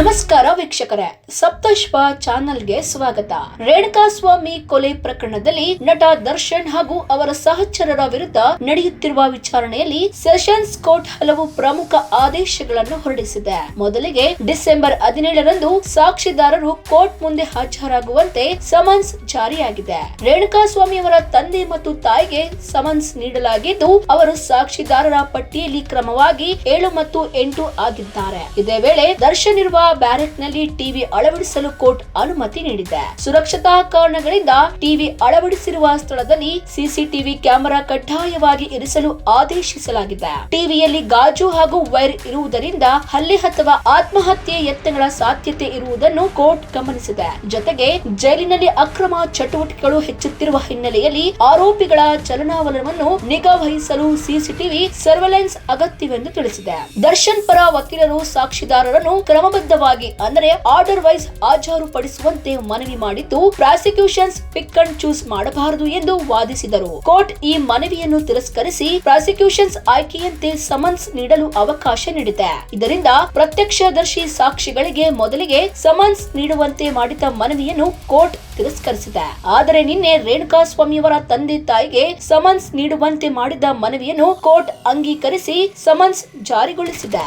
ನಮಸ್ಕಾರ ವೀಕ್ಷಕರೇ, ಸಪ್ತಶ್ವ ಚಾನೆಲ್ಗೆ ಸ್ವಾಗತ. ರೇಣುಕಾ ಸ್ವಾಮಿ ಕೊಲೆ ಪ್ರಕರಣದಲ್ಲಿ ನಟ ದರ್ಶನ್ ಹಾಗೂ ಅವರ ಸಹಚರರ ವಿರುದ್ಧ ನಡೆಯುತ್ತಿರುವ ವಿಚಾರಣೆಯಲ್ಲಿ ಸೆಷನ್ಸ್ ಕೋರ್ಟ್ ಹಲವು ಪ್ರಮುಖ ಆದೇಶಗಳನ್ನು ಹೊರಡಿಸಿದೆ. ಮೊದಲಿಗೆ ಡಿಸೆಂಬರ್ ಹದಿನೇಳರಂದು ಸಾಕ್ಷಿದಾರರು ಕೋರ್ಟ್ ಮುಂದೆ ಹಾಜರಾಗುವಂತೆ ಸಮನ್ಸ್ ಜಾರಿಯಾಗಿದೆ. ರೇಣುಕಾ ಸ್ವಾಮಿ ಅವರ ತಂದೆ ಮತ್ತು ತಾಯಿಗೆ ಸಮನ್ಸ್ ನೀಡಲಾಗಿದ್ದು, ಅವರು ಸಾಕ್ಷಿದಾರರ ಪಟ್ಟಿಯಲ್ಲಿ ಕ್ರಮವಾಗಿ ಏಳು ಮತ್ತು ಎಂಟು ಆಗಿದ್ದಾರೆ. ಇದೇ ವೇಳೆ ದರ್ಶನ್ ಇರುವ ಬ್ಯಾರೆಕ್ನಲ್ಲಿ ಟಿವಿ ಅಳವಡಿಸಲು ಕೋರ್ಟ್ ಅನುಮತಿ ನೀಡಿದೆ. ಸುರಕ್ಷತಾ ಕಾರಣಗಳಿಂದ ಟಿವಿ ಅಳವಡಿಸಿರುವ ಸ್ಥಳದಲ್ಲಿ ಸಿಸಿಟಿವಿ ಕ್ಯಾಮೆರಾ ಕಡ್ಡಾಯವಾಗಿ ಇರಿಸಲು ಆದೇಶಿಸಲಾಗಿದೆ. ಟಿವಿಯಲ್ಲಿ ಗಾಜು ಹಾಗೂ ವೈರ್ ಇರುವುದರಿಂದ ಹಲ್ಲೆ ಅಥವಾ ಆತ್ಮಹತ್ಯೆ ಯತ್ನಗಳ ಸಾಧ್ಯತೆ ಇರುವುದನ್ನು ಕೋರ್ಟ್ ಗಮನಿಸಿದೆ. ಜೊತೆಗೆ ಜೈಲಿನಲ್ಲಿ ಅಕ್ರಮ ಚಟುವಟಿಕೆಗಳು ಹೆಚ್ಚುತ್ತಿರುವ ಹಿನ್ನೆಲೆಯಲ್ಲಿ ಆರೋಪಿಗಳ ಚಲನಾವಲನವನ್ನು ನಿಗಾ ವಹಿಸಲು ಸಿಸಿಟಿವಿ ಸರ್ವೆಲೆನ್ಸ್ ಅಗತ್ಯವೆಂದು ತಿಳಿಸಿದೆ. ದರ್ಶನ್ ಪರ ವಕೀಲರು ಸಾಕ್ಷಿದಾರರನ್ನು ಕ್ರಮಬದ್ಧವಾಗಿ ಅಂದರೆ ಆರ್ಡರ್ ವೈಸ್ ಹಾಜರುಪಡಿಸುವಂತೆ ಮನವಿ ಮಾಡಿದ್ದು ಪ್ರಾಸಿಕ್ಯೂಷನ್ಸ್ ಪಿಕ್ ಅಂಡ್ ಚೂಸ್ ಮಾಡಬಾರದು ಎಂದು ವಾದಿಸಿದರು. ಕೋರ್ಟ್ ಈ ಮನವಿಯನ್ನು ತಿರಸ್ಕರಿಸಿ ಪ್ರಾಸಿಕ್ಯೂಷನ್ಸ್ ಆಯ್ಕೆಯಂತೆ ಸಮನ್ಸ್ ನೀಡಲು ಅವಕಾಶ ನೀಡಿದೆ. ಇದರಿಂದ ಪ್ರತ್ಯಕ್ಷದರ್ಶಿ ಸಾಕ್ಷಿಗಳಿಗೆ ಮೊದಲಿಗೆ ಸಮನ್ಸ್ ನೀಡುವಂತೆ ಮಾಡಿದ ಮನವಿಯನ್ನು ಕೋರ್ಟ್ ತಿರಸ್ಕರಿಸಿದೆ. ಆದರೆ ನಿನ್ನೆ ರೇಣುಕಾ ಸ್ವಾಮಿಯವರ ತಂದೆ ತಾಯಿಗೆ ಸಮನ್ಸ್ ನೀಡುವಂತೆ ಮಾಡಿದ ಮನವಿಯನ್ನು ಕೋರ್ಟ್ ಅಂಗೀಕರಿಸಿ ಸಮನ್ಸ್ ಜಾರಿಗೊಳಿಸಿದೆ.